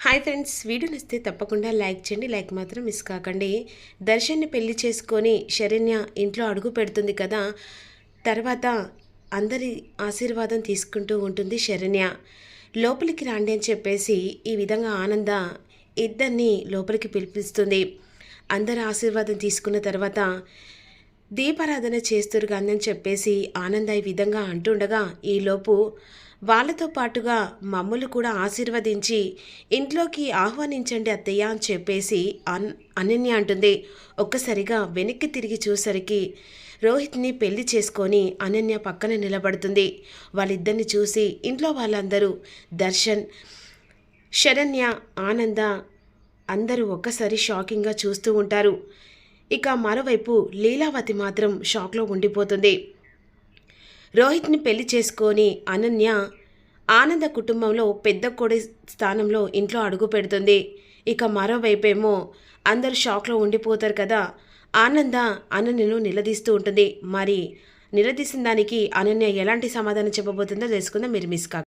Hi friends video నచ్చితే తప్పకుండా like చేయండి. లైక్ మాత్రం మిస్ కాకండి. దర్శన్ని పెళ్ళి చేసుకొని శరణ్య ఇంట్లో అడుగు పెడుతుంది కదా. తర్వాత అందరి ఆశీర్వాదం తీసుకుంటూ ఉంటుంది శరణ్య. లోపలికి రాండి అని చెప్పేసి ఈ విధంగా ఆనంద ఇద్దరిని లోపలికి పిలిపిస్తుంది. అందరి ఆశీర్వాదం తీసుకున్న తర్వాత దీపారాధన చేస్తురుగాని అని చెప్పేసి ఆనంద ఈ విధంగా అంటుండగా ఈలోపు వాళ్ళతో పాటుగా మమ్మల్ని కూడా ఆశీర్వదించి ఇంట్లోకి ఆహ్వానించండి అత్తయ్య అని చెప్పేసి అన్ అనన్య అంటుంది. ఒక్కసారిగా వెనక్కి తిరిగి చూసరికి రోహిత్ని పెళ్ళి చేసుకొని అనన్య పక్కన నిలబడుతుంది. వాళ్ళిద్దరిని చూసి ఇంట్లో వాళ్ళందరూ దర్శన్ శరణ్య ఆనంద అందరూ ఒక్కసారి షాకింగ్గా చూస్తూ ఉంటారు. ఇక మరోవైపు లీలావతి మాత్రం షాక్లో ఉండిపోతుంది. రోహిత్ని పెళ్ళి చేసుకొని అనన్య ఆనంద కుటుంబంలో పెద్ద కొడి స్థానంలో ఇంట్లో అడుగు పెడుతుంది. ఇక మరోవైపేమో అందరూ షాక్లో ఉండిపోతారు కదా. ఆనంద అనన్యను నిలదీస్తూ ఉంటుంది. మరి నిలదీసిన దానికి అనన్య ఎలాంటి సమాధానం చెప్పబోతుందో తెలుసుకుందాం. మీరు మిస్ కాక